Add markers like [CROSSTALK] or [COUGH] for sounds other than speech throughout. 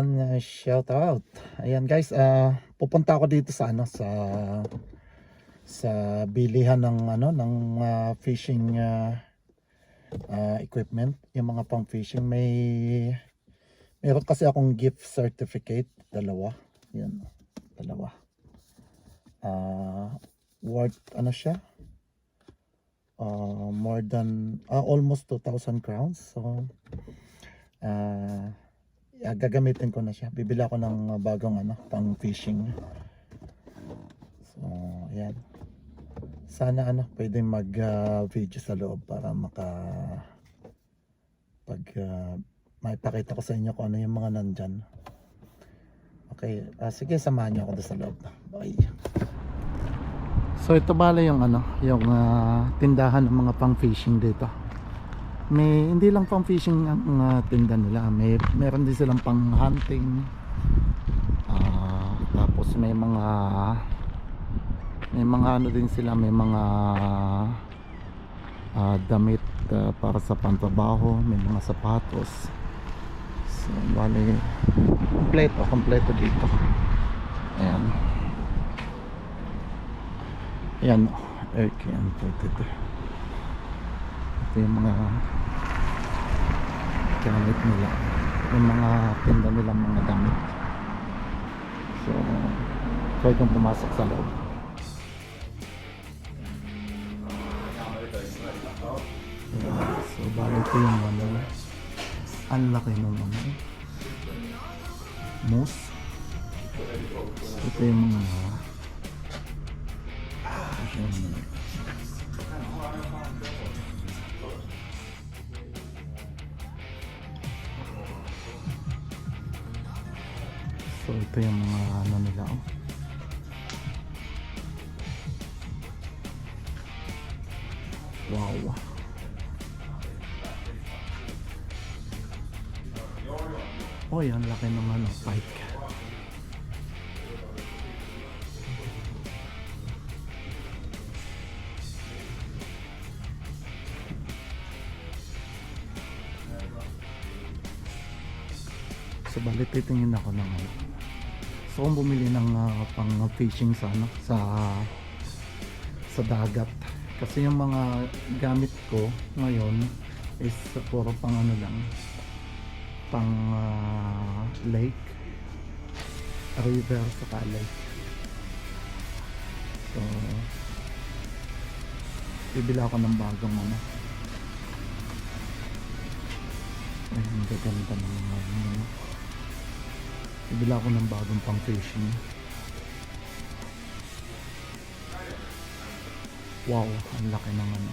Ayan, uh, shout out. Ayan guys, ah pupunta ako dito sa ano sa sa bilihan ng ano ng ah, fishing ah, ah, equipment, yung mga pang fishing may meron kasi akong gift certificate, dalawa. Yan, dalawa. Ah, worth ano siya? Ah, more than ah, almost 2,000 crowns. So ah Yeah, gagamitin ko na siya. Bibili ako ng uh, bagong ano, pang fishing. So, ayan. Sana ano, pwede mag uh, video sa loob para maka pag uh, maipakita ko sa inyo kung ano yung mga nandyan. Okay, ah, sige samahan niyo ako doon sa loob. Bye. So ito bala yung ano, yung ah, tindahan ng mga pang fishing dito may hindi lang pang fishing ang uh, tinda nila. May meron din silang pang hunting. Ah, tapos may mga may mga ano din sila may mga ah, damit ah, para sa pantrabaho may mga sapatos. So bali kompleto kompleto dito. Ayan. Ayan aircam pwede ito yung mga gamit nila yung mga tinda nilang mga damit so try kong pumasok sa loob Ayan. so bali ito yung ano ang laki ng ano moose ito yung mga ito So ito yung mga ano nila oh. Wow. Oh, yan laki ng ano, pike. So balik titingin ako ng ano. So kung bumili ng ah, pang fishing sa ano, sa sa dagat. Kasi yung mga gamit ko ngayon is puro pang ano lang pang ah, lake. River sa lake. So bibili ako ng bagong ano. Ay ang gaganda ng mga ano bibili ako ng bagong pang fishing wow ang laki ng ano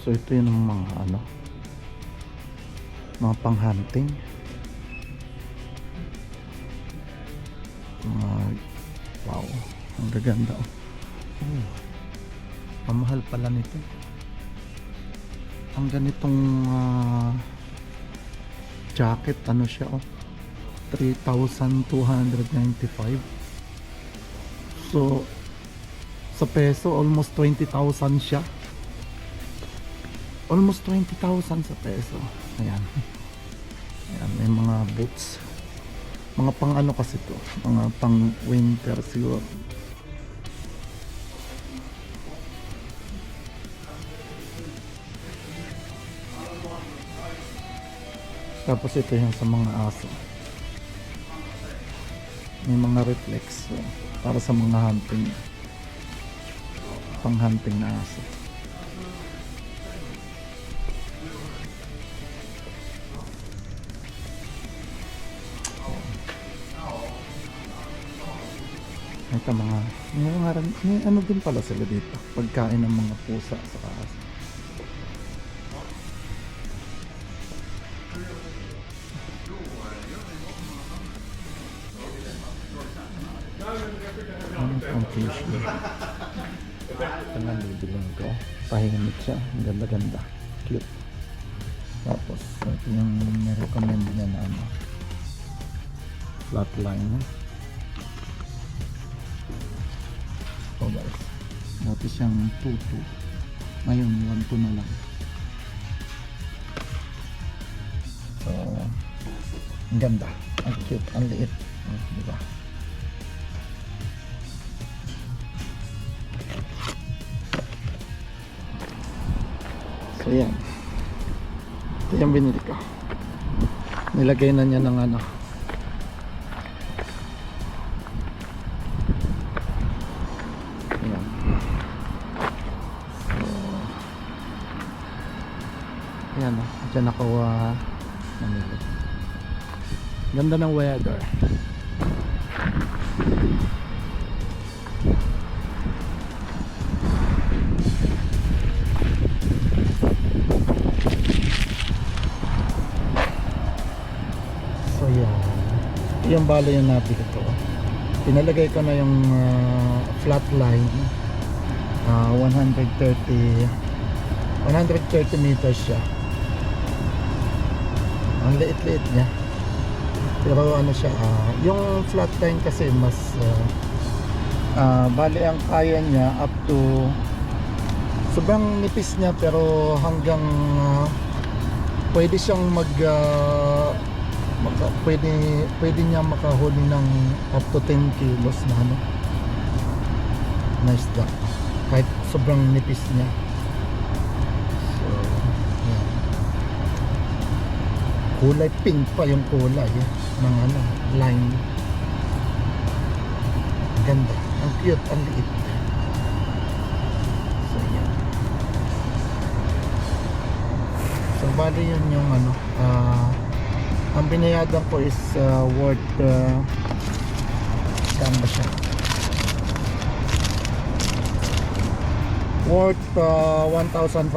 So ito yun ang mga ano mga pang hunting mga wow ang gaganda oh. oh. ang mahal pala nito ang ganitong ah, jacket ano siya oh 3,295 so sa peso almost 20,000 siya almost 20,000 sa peso. Ayan. Ayan, may mga boots. Mga pang ano kasi to, mga pang winter siguro. Tapos ito yung sa mga aso. May mga reflex para sa mga hunting. Pang hunting na aso. Ito mga, may, mga, may ano din pala sila dito. Pagkain ng mga pusa sa kaas. Fish meal? Ito na bibiling ko. Pahingit siya. Ang ganda-ganda. Cute. Tapos, ito yung nirecommend niya na ano. Flatline. Oh guys. Dati siyang 2-2. Ngayon 1-2 na lang. Ang ganda. Ang cute. Ang liit. So yan. Ito yung binili ko. Nilagay na niya ng ano. Ayan. So, ayan o. Diyan ako uh. Ganda ng weather. Yung balo yung nabili ko. Pinalagay ko na yung ah, flat line. Ah, 130 130 meters siya. Ang liit-liit niya. Pero ano siya, ah, yung flat line kasi mas ah, ah, bali ang kaya niya up to sobrang nipis niya pero hanggang ah, pwede siyang mag ah, maka, pwede pwede niya makahuli ng up to 10 kilos na ano na isda. Kahit sobrang nipis niya. So yan. Kulay pink pa yung kulay eh, ng ano line. Ganda. Ang cute ang liit. So yan. So bali yun yung ano ah ang binayadan ko is uh, worth uh, saan ba siya? Worth uh, 1,594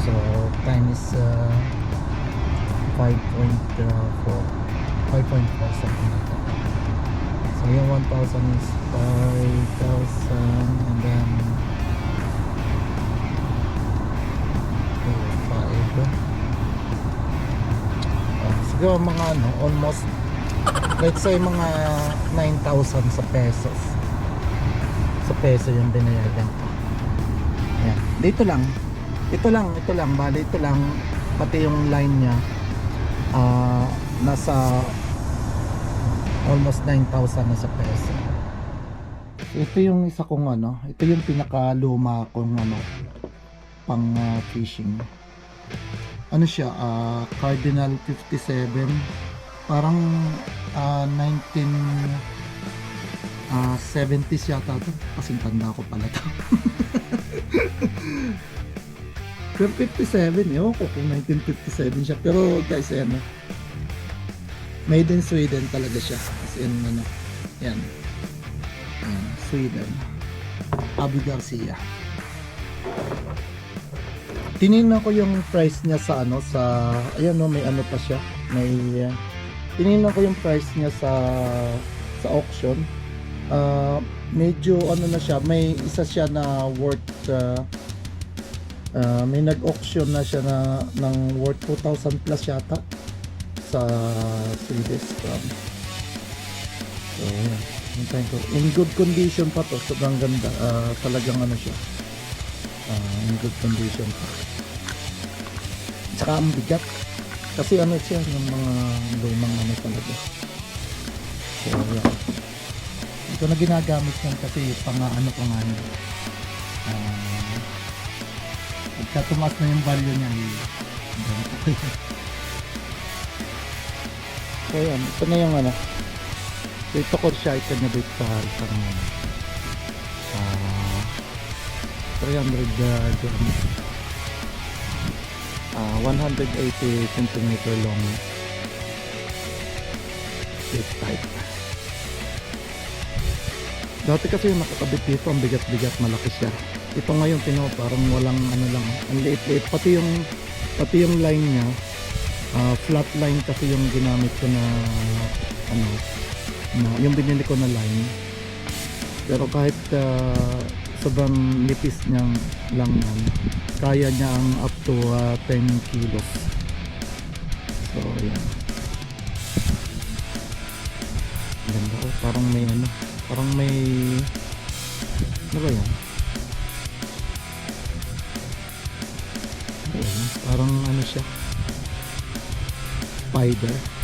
so times uh, 5.4 5.4 something like that. So yung 1,000 is 5,000 and then Siguro mga ano, almost let's say mga 9,000 sa pesos. Sa peso yung binayagan ko. Ayan. Dito lang. Ito lang, ito lang. Bali, ito lang. Pati yung line niya. ah nasa almost 9,000 na sa peso. Ito yung isa kong ano. Ito yung pinakaluma kong ano pang ah, fishing ano siya, ah, Cardinal 57. Parang ah, 19 ah, 70s yata to. Kasing tanda ko pala to. [LAUGHS] Pero 57, ewan ko kung 1957 siya. Pero guys, ayan. Made in Sweden talaga siya. As in, ano, yan. Ayan, Sweden. Abu Garcia tinignan ko yung price niya sa ano sa ayan no may ano pa siya may uh, tinignan ko yung price niya sa sa auction. Ah, medyo ano na siya may isa siya na worth uh, ah, may nag-auction na siya na ng worth 2,000 plus yata sa Swedish um, so in good condition pa to sobrang ganda. Ah, talagang ano siya Ah, in good condition pa Tsaka ang bigat. Kasi ano siya, yung mga lumang ano talaga. So, yan. Ito na ginagamit yan kasi pang ano pa nga yun. Ah, pagka tumaas na yung value niya, [LAUGHS] so yan, ito na yung ano. Ito ko siya ikanabit sa isang ano. 300 uh, ah 180 cm long big pipe. Dati kasi yung nakakabit dito ang bigat-bigat malaki siya. Ito ngayon pino parang walang ano lang ang liit-liit. Pati yung pati yung line niya ah, flat line kasi yung ginamit ko na ano na, yung binili ko na line. Pero kahit ah, sobrang nipis niyang lang yan kaya niya ang up to ah, 10 kilos. So yan. Ganda oh parang may ano parang may ano ba yan? Ayun, parang ano siya? Spider.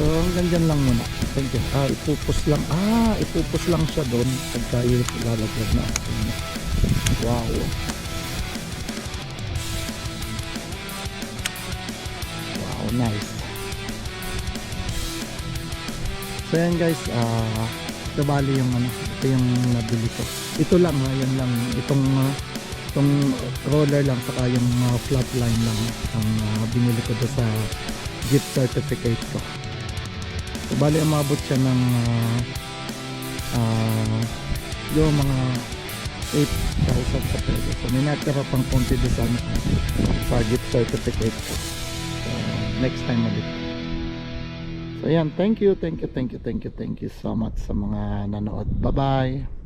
So, hanggang dyan lang muna. Thank you. Ah, ipupus lang. Ah, ipupus lang siya doon. Pagka ilalaglag na. Wow. Wow, nice. So yan guys, ah, ito bali yung ano, ito yung nabili ko. Ito lang ha, yan lang. Itong, ah, itong roller lang, saka yung uh, flat line lang ang ah, binili ko doon sa gift certificate ko. Bali, umabot siya ng ah, ah, yung mga 8,000 sa peso. So may natira pang konti doon sa, sa gift certificate. So, next time ulit. So yan, thank you, thank you, thank you, thank you, thank you so much sa mga nanood. Bye-bye.